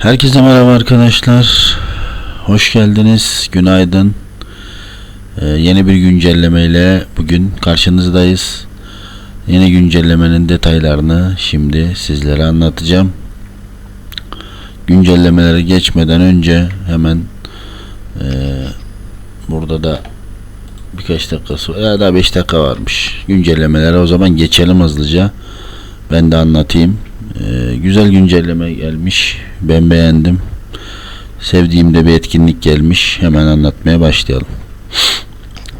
Herkese merhaba arkadaşlar. Hoş geldiniz. Günaydın. Ee, yeni bir güncellemeyle bugün karşınızdayız. Yeni güncellemenin detaylarını şimdi sizlere anlatacağım. Güncellemelere geçmeden önce hemen e, burada da birkaç dakikası ya da 5 dakika varmış. Güncellemelere o zaman geçelim hızlıca. Ben de anlatayım. Ee, güzel güncelleme gelmiş. Ben beğendim. Sevdiğim de bir etkinlik gelmiş. Hemen anlatmaya başlayalım.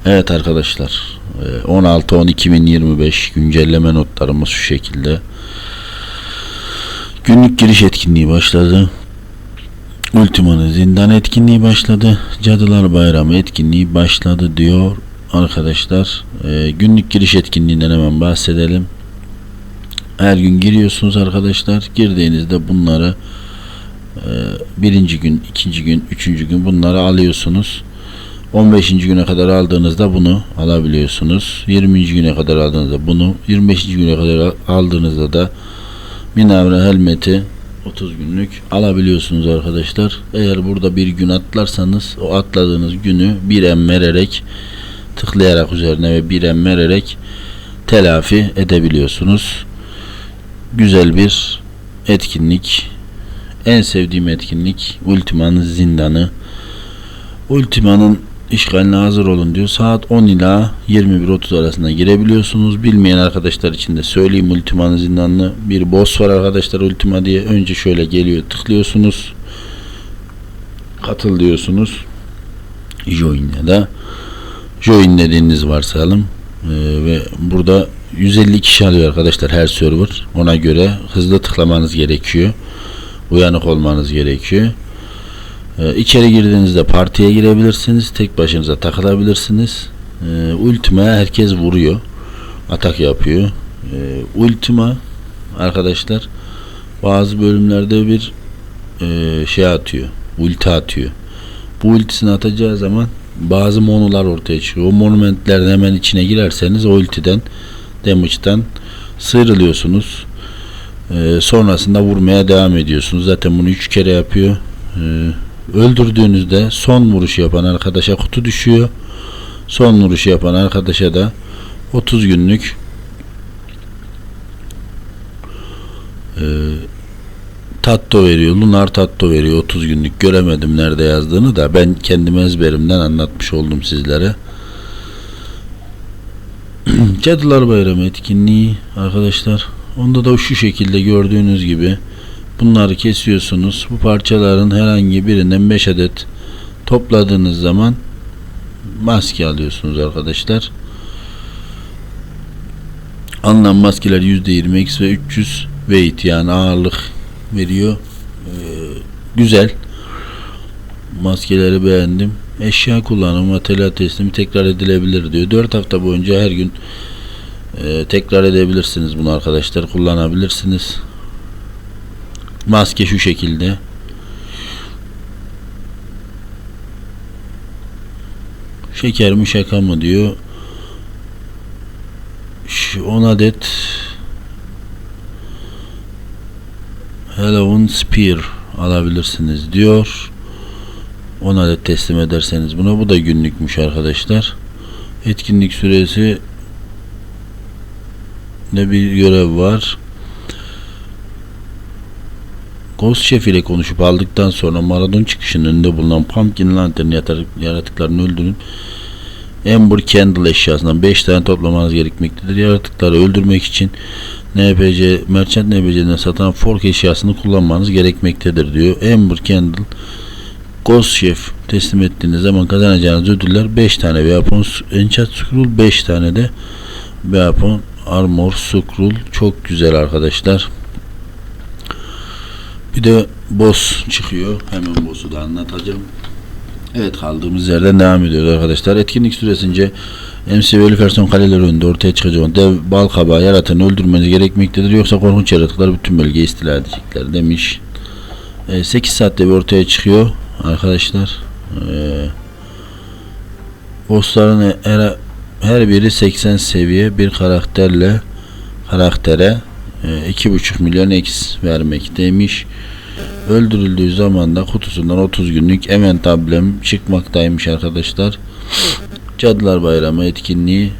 Evet arkadaşlar. e, 16-10-2025 güncelleme notlarımız şu şekilde. Günlük giriş etkinliği başladı. Ultima'nın zindan etkinliği başladı. Cadılar Bayramı etkinliği başladı diyor arkadaşlar. E, günlük giriş etkinliğinden hemen bahsedelim. Her gün giriyorsunuz arkadaşlar. Girdiğinizde bunları e, birinci gün, ikinci gün, üçüncü gün bunları alıyorsunuz. 15. güne kadar aldığınızda bunu alabiliyorsunuz. 20. güne kadar aldığınızda bunu, 25. güne kadar aldığınızda da Minavra helmeti 30 günlük alabiliyorsunuz arkadaşlar. Eğer burada bir gün atlarsanız o atladığınız günü bir em vererek tıklayarak üzerine ve bir em vererek telafi edebiliyorsunuz güzel bir etkinlik. En sevdiğim etkinlik Ultima'nın zindanı. Ultima'nın işgaline hazır olun diyor. Saat 10 ila 21.30 arasında girebiliyorsunuz. Bilmeyen arkadaşlar için de söyleyeyim Ultima'nın zindanını. Bir boss var arkadaşlar Ultima diye. Önce şöyle geliyor tıklıyorsunuz. Katıl diyorsunuz. Join ya da join dediğiniz varsayalım. Ee, ve burada 150 kişi alıyor arkadaşlar her server. Ona göre hızlı tıklamanız gerekiyor. Uyanık olmanız gerekiyor. Ee, içeri girdiğinizde partiye girebilirsiniz. Tek başınıza takılabilirsiniz. Ee, Ultima herkes vuruyor. Atak yapıyor. Ee, Ultima arkadaşlar bazı bölümlerde bir e, şey atıyor. Ulti atıyor. Bu ultisini atacağı zaman bazı monolar ortaya çıkıyor. O monumentlerin hemen içine girerseniz o ultiden damage'den sıyrılıyorsunuz. Ee, sonrasında vurmaya devam ediyorsunuz. Zaten bunu 3 kere yapıyor. Ee, öldürdüğünüzde son vuruşu yapan arkadaşa kutu düşüyor. Son vuruşu yapan arkadaşa da 30 günlük e, tatto veriyor. Lunar tatto veriyor. 30 günlük göremedim nerede yazdığını da ben kendim ezberimden anlatmış oldum sizlere. Cadılar Bayramı etkinliği arkadaşlar. Onda da şu şekilde gördüğünüz gibi bunları kesiyorsunuz. Bu parçaların herhangi birinden 5 adet topladığınız zaman maske alıyorsunuz arkadaşlar. Alınan maskeler %20x ve 300 weight yani ağırlık veriyor. Ee, güzel. Maskeleri beğendim. Eşya kullanımı, materyal teslimi tekrar edilebilir diyor. 4 hafta boyunca her gün e, tekrar edebilirsiniz bunu arkadaşlar. Kullanabilirsiniz. Maske şu şekilde. Şeker mi şaka mı diyor. 10 adet Halloween Spear alabilirsiniz diyor. 10 adet teslim ederseniz buna bu da günlükmüş arkadaşlar. Etkinlik süresi ne bir görev var. Ghost Chef ile konuşup aldıktan sonra Maradon çıkışının önünde bulunan Pumpkin Lantern yaratıklarını öldürün. Ember Candle eşyasından 5 tane toplamanız gerekmektedir. Yaratıkları öldürmek için NPC, Merchant NPC'den satılan fork eşyasını kullanmanız gerekmektedir diyor. Ember Candle Ghost Chef teslim ettiğiniz zaman kazanacağınız ödüller 5 tane Weapon Enchant Scroll 5 tane de Weapon Armor Scroll çok güzel arkadaşlar. Bir de boss çıkıyor. Hemen boss'u da anlatacağım. Evet kaldığımız yerden devam ediyoruz arkadaşlar. Etkinlik süresince MC ve Ölüferson kaleleri önünde ortaya çıkacak olan dev bal kabağı yaratanı öldürmeniz gerekmektedir. Yoksa korkunç yaratıklar bütün bölgeyi istila edecekler demiş. E, 8 saatte bir ortaya çıkıyor arkadaşlar. E, bossların her, her biri 80 seviye bir karakterle karaktere e, 2,5 milyon X vermekteymiş. Öldürüldüğü zaman da kutusundan 30 günlük event amblem çıkmaktaymış arkadaşlar. Cadılar Bayramı etkinliği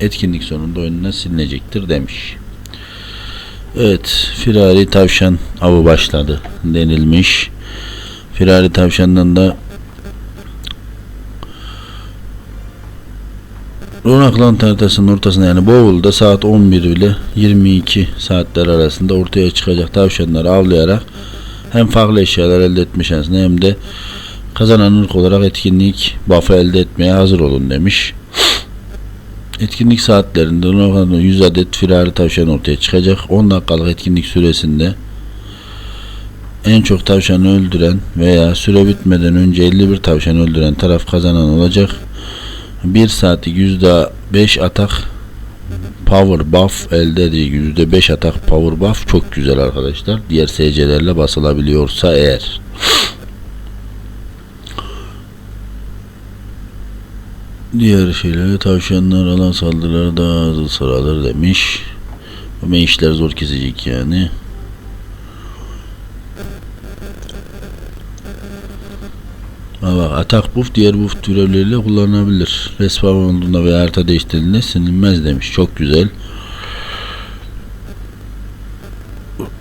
etkinlik sonunda oyundan silinecektir demiş. Evet, firari tavşan avı başladı denilmiş. Firari tavşandan da Ronaklant haritasının ortasında yani Bowl'da saat 11 ile 22 saatler arasında ortaya çıkacak tavşanları avlayarak hem farklı eşyalar elde etme hem de kazanan ırk olarak etkinlik buff'ı elde etmeye hazır olun demiş. Etkinlik saatlerinde Ronakland'da 100 adet firari tavşan ortaya çıkacak. 10 dakikalık etkinlik süresinde en çok tavşanı öldüren veya süre bitmeden önce 51 tavşan öldüren taraf kazanan olacak. 1 saatlik %5 atak power buff elde ediyor. %5 atak power buff çok güzel arkadaşlar. Diğer SC'lerle basılabiliyorsa eğer. Diğer şeyleri tavşanlar alan saldırıları daha hızlı sıralır demiş. Ama işler zor kesecek yani. Ha bak atak buff diğer buff türevleriyle kullanılabilir. Respawn olduğunda veya harita değiştirildiğinde silinmez demiş. Çok güzel.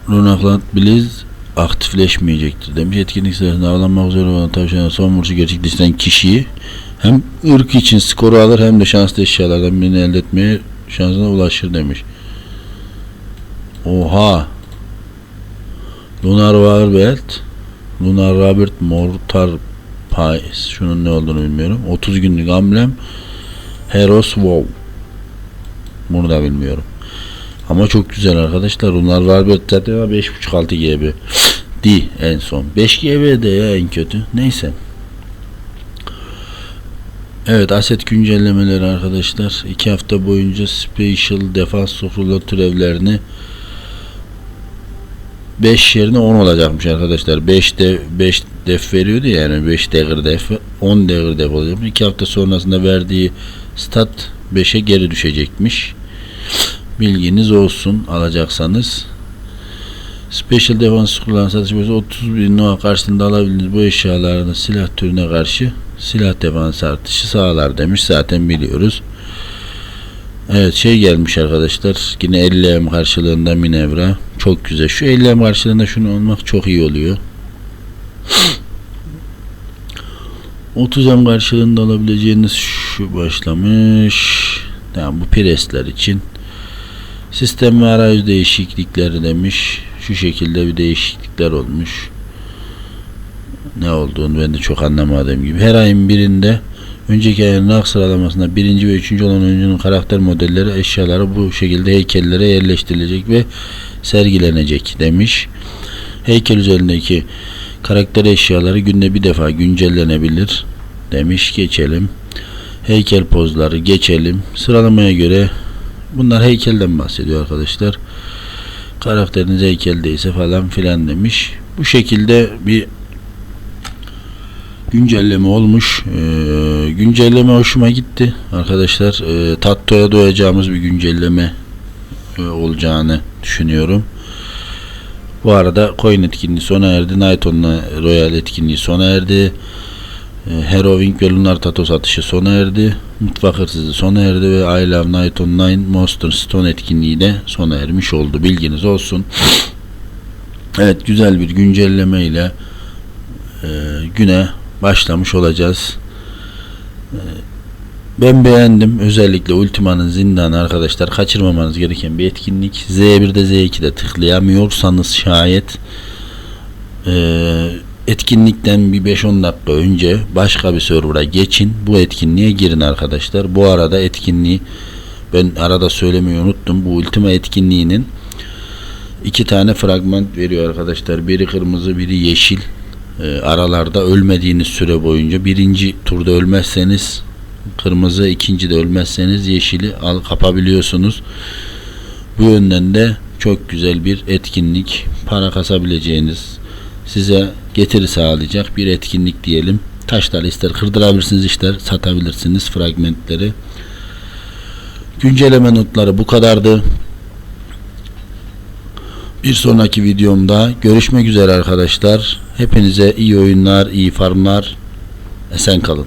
Runakland Blizz aktifleşmeyecektir demiş. Etkinlik sırasında avlanmak üzere olan tavşana son vuruşu gerçekleştiren kişiyi hem ırk için skoru alır hem de şanslı eşyalardan birini elde etmeye şansına ulaşır demiş. Oha. Lunar Warbelt Lunar Robert Mortar Pais. Şunun ne olduğunu bilmiyorum. 30 günlük amblem. Heros Wow. Bunu da bilmiyorum. Ama çok güzel arkadaşlar. Bunlar var zaten 5.5-6 GB. Di en son. 5 GB de ya en kötü. Neyse. Evet aset güncellemeleri arkadaşlar. 2 hafta boyunca Special Defense Sofrula türevlerini 5 yerine 10 olacakmış arkadaşlar. 5 de 5 def veriyordu yani 5 degir def 10 degir def olacakmış. 2 hafta sonrasında verdiği stat 5'e geri düşecekmiş. Bilginiz olsun alacaksanız. Special Defense kullanan satış boyutu 30 bin Noah karşılığında alabildiğiniz bu eşyaların silah türüne karşı silah defans artışı sağlar demiş. Zaten biliyoruz. Evet şey gelmiş arkadaşlar. Yine 50 M karşılığında Minevra. Çok güzel. Şu 50 M karşılığında şunu olmak çok iyi oluyor. 30 M karşılığında alabileceğiniz şu başlamış. Yani bu presler için. Sistem ve arayüz değişiklikleri demiş. Şu şekilde bir değişiklikler olmuş. Ne olduğunu ben de çok anlamadığım gibi. Her ayın birinde önceki ayın rank sıralamasında birinci ve üçüncü olan oyuncunun karakter modelleri eşyaları bu şekilde heykellere yerleştirilecek ve sergilenecek demiş. Heykel üzerindeki karakter eşyaları günde bir defa güncellenebilir demiş. Geçelim. Heykel pozları geçelim. Sıralamaya göre bunlar heykelden bahsediyor arkadaşlar. Karakteriniz heykeldeyse falan filan demiş. Bu şekilde bir güncelleme olmuş. Ee, güncelleme hoşuma gitti arkadaşlar. Ee, Tatto'ya doyacağımız bir güncelleme e, olacağını düşünüyorum. Bu arada coin etkinliği sona erdi. Night On'la Royal etkinliği sona erdi. Ee, Harrowing ve Lunar Tato satışı sona erdi. Mutfak hırsızı sona erdi ve I Love Night Online Monster Stone etkinliği de sona ermiş oldu. Bilginiz olsun. Evet güzel bir güncelleme ile e, güne başlamış olacağız. Ee, Ben beğendim. Özellikle Ultima'nın zindanı arkadaşlar kaçırmamanız gereken bir etkinlik. Z1'de Z2'de tıklayamıyorsanız şayet e, etkinlikten bir 5-10 dakika önce başka bir server'a geçin. Bu etkinliğe girin arkadaşlar. Bu arada etkinliği ben arada söylemeyi unuttum. Bu Ultima etkinliğinin iki tane fragman veriyor arkadaşlar. Biri kırmızı, biri yeşil. E, aralarda ölmediğiniz süre boyunca birinci turda ölmezseniz kırmızı, ikinci de ölmezseniz yeşili al kapabiliyorsunuz. Bu yönden de çok güzel bir etkinlik. Para kasabileceğiniz, size getiri sağlayacak bir etkinlik diyelim. Taşlar ister kırdırabilirsiniz ister satabilirsiniz fragmentleri. Güncelleme notları bu kadardı. Bir sonraki videomda görüşmek üzere arkadaşlar. Hepinize iyi oyunlar, iyi farmlar. Esen kalın.